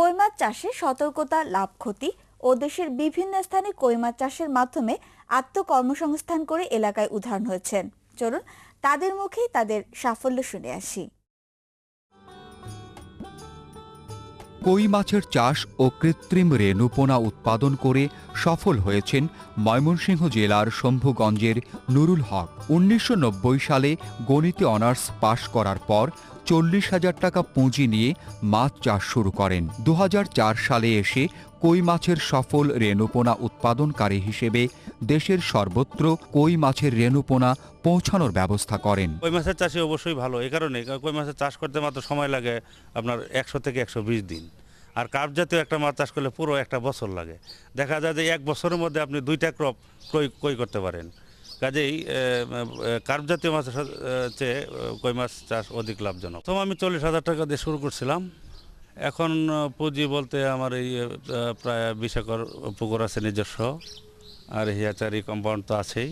কই মাছ চাষে সতর্কতা, লাভ, ক্ষতি ও দেশের বিভিন্ন স্থানে কই মাছ চাষের মাধ্যমে আত্মকর্মসংস্থান করে এলাকায় উদাহরণ হয়েছেন। চলুন তাদের মুখেই তাদের সাফল্য শুনে আসি। কই মাছের চাষ ও কৃত্রিম রেণুপোনা উৎপাদন করে সফল হয়েছেন ময়মনসিংহ জেলার শম্ভুগঞ্জের নুরুল হক। উনিশশো নব্বই সালে গণিতে অনার্স পাশ করার পর চল্লিশ হাজার টাকা পুঁজি নিয়ে মাছ চাষ শুরু করেন। দু হাজার চার সালে এসে কই মাছের সফল রেণুপোনা উৎপাদনকারী হিসেবে দেশের সর্বত্র কই মাছের রেণুপোনা পৌঁছানোর ব্যবস্থা করেন। কই মাছের চাষে অবশ্যই ভালো এই কারণে কই মাছের চাষ করতে মাত্র সময় লাগে আপনার একশো থেকে একশো বিশ দিন। আর কার্প জাতীয় একটা মাছ চাষ করলে পুরো একটা বছর লাগে। দেখা যায় যে এক বছরের মধ্যে আপনি দুইটা ক্রপ ক্রয় ক্রয় করতে পারেন। কাজেই কার্প জাতীয় মাছের চেয়ে কই মাছ চাষ অধিক লাভজনক। তো আমি চল্লিশ হাজার টাকা দিয়ে শুরু করছিলাম। এখন পুঁজি বলতে আমার এই প্রায় বিশ একর পুকুর আছে নিজস্ব। আর হিয়াচারি কম্পাউন্ড তো আছেই।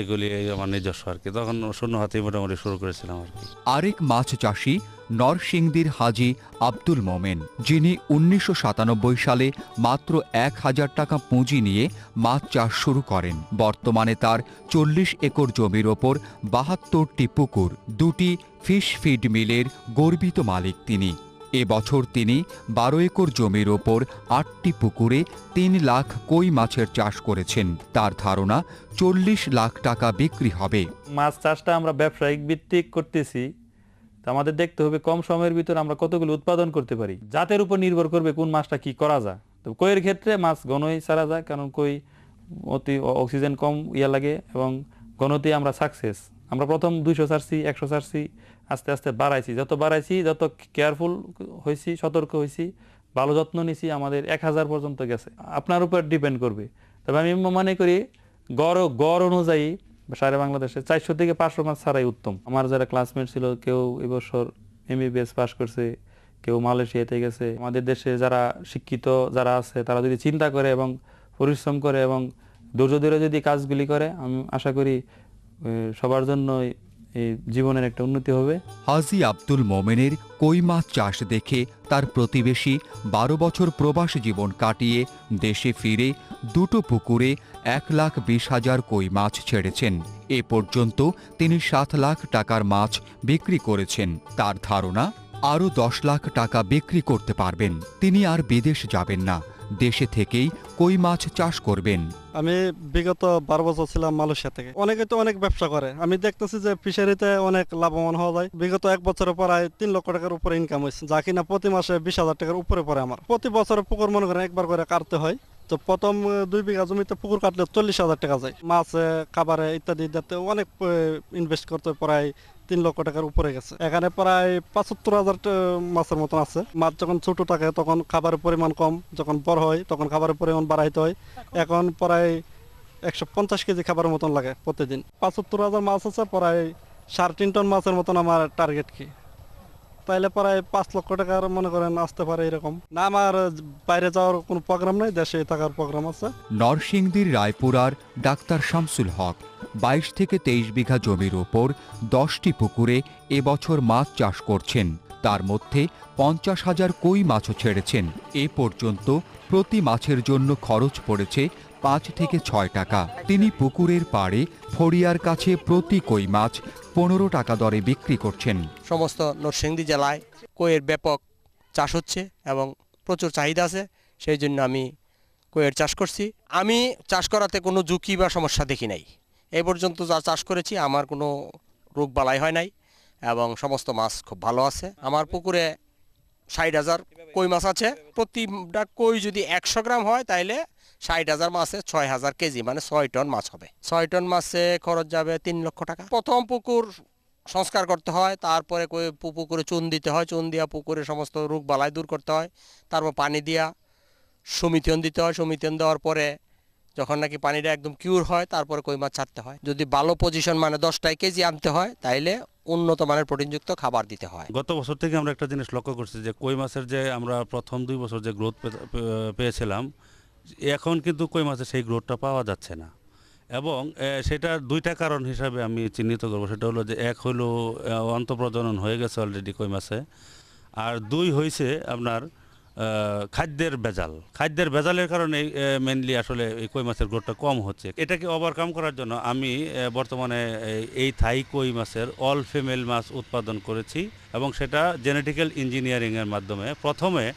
এগুলি আমার নিজস্ব আর কি। তখন শূন্য হাতেই মোটামুটি শুরু করেছিলাম আর কি। আরেক মাছ চাষি নরসিংদীর হাজি আব্দুল মোমেন, যিনি উনিশশো সাতানব্বই সালে মাত্র এক হাজার টাকা পুঁজি নিয়ে মাছ চাষ শুরু করেন। বর্তমানে তার চল্লিশ একর জমির ওপর বাহাত্তরটি পুকুর, দুটি ফিশ ফিড মিলের গর্বিত মালিক তিনি। এবছর তিনি বারো একর জমির ওপর আটটি পুকুরে তিন লাখ কই মাছের চাষ করেছেন। তার ধারণা চল্লিশ লাখ টাকা বিক্রি হবে। মাছ চাষটা আমরা ব্যবসায়িক ভিত্তিক করতেছি। আমাদের দেখতে হবে কম সময়ের ভিতর আমরা কতগুলো উৎপাদন করতে পারি। জাতের উপর নির্ভর করবে কোন মাছটা কি করা যায়। তো কইয়ের ক্ষেত্রে মাছ ঘনই ছাড়া যায়, কারণ কই অতি অক্সিজেন কম ইয়া লাগে এবং ঘনতে আমরা সাকসেস আমরা প্রথম দুইশো ছাড়ছি, একশো ছাড়ছি, আস্তে আস্তে বাড়াইছি। যত বাড়াইছি, যত কেয়ারফুল হয়েছি সতর্ক হয়েছি ভালো যত্ন নিছি, আমাদের এক হাজার পর্যন্ত গেছে। আপনার উপর ডিপেন্ড করবে। তবে আমি মনে করি, গড় গড় অনুযায়ী সারা বাংলাদেশে চারশো থেকে পাঁচশো মাছ ছাড়াই উত্তম। আমার যারা ক্লাসমেট ছিল, কেউ এবছর এমবিবিএস পাশ করছে, কেউ মালয়েশিয়াতে গেছে। আমাদের দেশে যারা শিক্ষিত, যারা আছে, তারা যদি চিন্তা করে এবং পরিশ্রম করে এবং ধৈর্য ধরে যদি কাজগুলি করে, আমি আশা করি সবার জন্য জীবনের একটা উন্নতি হবে। হাজি আব্দুল মোমেনের কই মাছ চাষ দেখে তার প্রতিবেশী বারো বছর প্রবাসী জীবন কাটিয়ে দেশে ফিরে দুটো পুকুরে এক লাখ বিশ হাজার কই মাছ ছেড়েছেন। এ পর্যন্ত তিনি সাত লাখ টাকার মাছ বিক্রি করেছেন। তার ধারণা, আরও দশ লাখ টাকা বিক্রি করতে পারবেন। তিনি আর বিদেশ যাবেন না। দেশে থেকেই কই মাছ চাষ করবেন? আমি বিগত বারো বছর ছিলাম মালয়েশিয়া থেকে। অনেকে তো অনেক ব্যবসা করে। আমি দেখতেছি যে ফিশারিতে অনেক লাভবান হওয়া যায়। বিগত এক বছরের প্রায় তিন লক্ষ টাকার উপরে ইনকাম হয়েছে। যা কিনা প্রতি মাসে বিশ হাজার টাকার উপরে পড়ে আমার। প্রতি বছর পুকুর মনে করেন একবার করে কাটতে হয়। তো প্রথম দুই বিঘা জমিতে পুকুর কাটলে চল্লিশ হাজার টাকা যায়। মাছ খাবারে ইত্যাদি ইত্যাদি অনেক ইনভেস্ট করতে প্রায় তিন লক্ষ টাকার উপরে গেছে। এখানে প্রায় পঁচাত্তর হাজার মাছের মতন আছে। মাছ যখন ছোট থাকে তখন খাবারের পরিমাণ কম। যখন বড় হয় তখন খাবারের পরিমাণ বাড়াইতে হয়। এখন প্রায় একশো পঞ্চাশ কেজি খাবারের মতন লাগে প্রতিদিন। পঁচাত্তর হাজার মাছ আছে, প্রায় সাড়ে তিন টন মাছের মতন আমার টার্গেট কি। তাইলে প্রায় পাঁচ লক্ষ টাকার মনে করেন আসতে পারে এরকম। না, আমার বাইরে যাওয়ার কোনো প্রোগ্রাম নেই, দেশে থাকার প্রোগ্রাম আছে। নরসিংদীর রায়পুরার ডাক্তার শামসুল হক, বাইশ থেকে তেইশ বিঘা জমির ওপর দশটি পুকুরে এবছর মাছ চাষ করছেন। তার মধ্যে পঞ্চাশ হাজার কই মাছও ছেড়েছেন। এ পর্যন্ত প্রতি মাছের জন্য খরচ পড়েছে পাঁচ থেকে ছয় টাকা। তিনি পুকুরের পাড়ে ফড়িয়ার কাছে প্রতি কই মাছ পনেরো টাকা দরে বিক্রি করছেন। সমস্ত নরসিংদী জেলায় কইয়ের ব্যাপক চাষ হচ্ছে এবং প্রচুর চাহিদা আছে, সেই জন্য আমি কইয়ের চাষ করছি। আমি চাষ করাতে কোনো ঝুঁকি বা সমস্যা দেখি নাই। এ পর্যন্ত যা চাষ করেছি, আমার কোনো রোগ বালাই হয় নাই এবং সমস্ত মাছ খুব ভালো আছে। আমার পুকুরে ষাট হাজার কই মাছ আছে। প্রতিটা কই যদি একশো গ্রাম হয়, তাইলে ষাট হাজার মাছে ছয় হাজার কেজি মানে ছয় টন মাছ হবে। ছয় টন মাছে খরচ যাবে তিন লক্ষ টাকা। প্রথম পুকুর সংস্কার করতে হয়, তারপরে পুকুরে চুন দিতে হয়। চুন দিয়া পুকুরে সমস্ত রোগ বালাই দূর করতে হয়। তারপর পানি দিয়া সমিতিয়ন দিতে হয়। সমিতিয়ন দেওয়ার পরে যখন নাকি পানিটা একদম কিউর হয়, তারপরে কই মাছ ছাড়তে হয়। যদি ভালো পজিশন মানে দশটায় কেজি আনতে হয়, তাইলে উন্নত মানের প্রোটিনযুক্ত খাবার দিতে হয়। গত বছর থেকে আমরা একটা জিনিস লক্ষ্য করছি যে, কই মাছের যে আমরা প্রথম দুই বছর যে গ্রোথ পেয়েছিলাম এখন কিন্তু কই মাছের সেই গ্রোথটা পাওয়া যাচ্ছে না। এবং এ, সেটার দুইটা কারণ হিসাবে আমি চিহ্নিত করব। সেটা হলো যে এক হলো অন্তঃপ্রজনন হয়ে গেছে অলরেডি কই মাছে। আর দুই হয়েছে আপনার খাদ্যের ভেজাল। খাদ্যের ভেজালের কারণে মেনলি আসলে এই কই মাছের গ্রোথটা কম হচ্ছে। এটাকে ওভারকাম করার জন্য আমি বর্তমানে এই থাই কই মাছের অল ফিমেল মাছ উৎপাদন করেছি। এবং সেটা জেনেটিক্যাল ইঞ্জিনিয়ারিংয়ের মাধ্যমে প্রথমে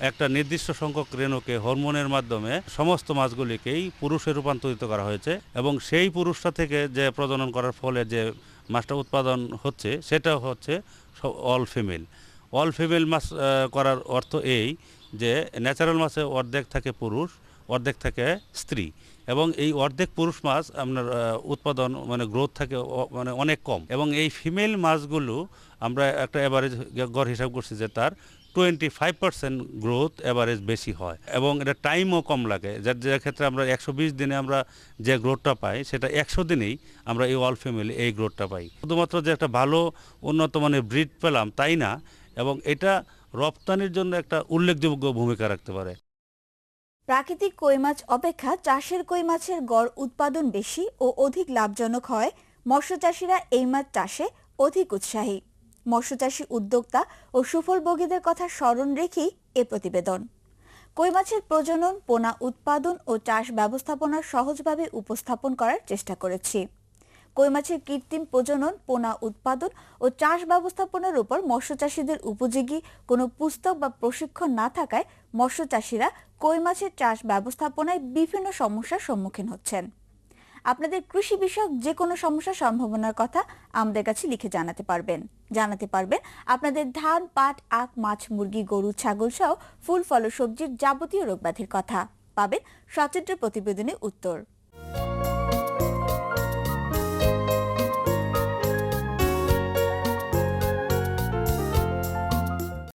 একটা নির্দিষ্ট সংখ্যক রেণুকে হরমোনের মাধ্যমে সমস্ত মাছগুলিকেই পুরুষে রূপান্তরিত করা হয়েছে এবং সেই পুরুষটা থেকে যে প্রজনন করার ফলে যে মাছটা উৎপাদন হচ্ছে সেটা হচ্ছে অল ফিমেল অল ফিমেল মাছ করার অর্থ এই যে ন্যাচারাল মাছে অর্ধেক থাকে পুরুষ, অর্ধেক থাকে স্ত্রী এবং এই অর্ধেক পুরুষ মাছ আপনার উৎপাদন মানে গ্রোথ থাকে মানে অনেক কম এবং এই ফিমেল মাছগুলো আমরা একটা অ্যাভারেজ গড় হিসাব করছি যে তার twenty five percent growth average বেশি হয় এবং এটা টাইমও কম লাগে। যার যে ক্ষেত্রে আমরা একশো বিশ দিনে আমরা যে গ্রোথটা পাই, সেটা একশো দিনেই আমরা এই অল ফ্যামিলি এই গ্রোথটা পাই। শুধুমাত্র যে একটা ভালো, উন্নত মানের ব্রিড পেলাম তাই না, এবং এটা রপ্তানির জন্য একটা উল্লেখযোগ্য ভূমিকা রাখতে পারে। প্রাকৃতিক কই মাছ অপেক্ষা চাষের কই মাছের গড় উৎপাদন বেশি ও অধিক লাভজনক হয়। মৎস্যচাষীরা এই মাছ চাষে অধিক উৎসাহী। মৎস্যচাষী উদ্যোক্তা ও সুফল সুফলভোগীদের কথা স্মরণ রেখেই এ প্রতিবেদন। কই মাছের প্রজনন, পোনা উৎপাদন ও চাষ ব্যবস্থাপনা সহজভাবে উপস্থাপন করার চেষ্টা করেছি। কই মাছের কৃত্রিম প্রজনন, পোনা উৎপাদন ও চাষ ব্যবস্থাপনার উপর মৎস্যচাষীদের উপযোগী কোনো পুস্তক বা প্রশিক্ষণ না থাকায় মৎস্যচাষীরা কই মাছের চাষ ব্যবস্থাপনায় বিভিন্ন সমস্যার সম্মুখীন হচ্ছেন। আপনাদের কৃষি বিষয়ক যে কোনো সমস্যা সম্ভাবনার কথা আমাদের কাছে লিখে জানাতে পারবেন। জানাতে পারবেন আপনাদের ধান, পাট, আখ, মাছ, মুরগি, গরু, ছাগল সহ ফুল, ফল সবজির যাবতীয় রোগব্যাধির কথা। পাবেন সচিত্র প্রতিবেদনে উত্তর।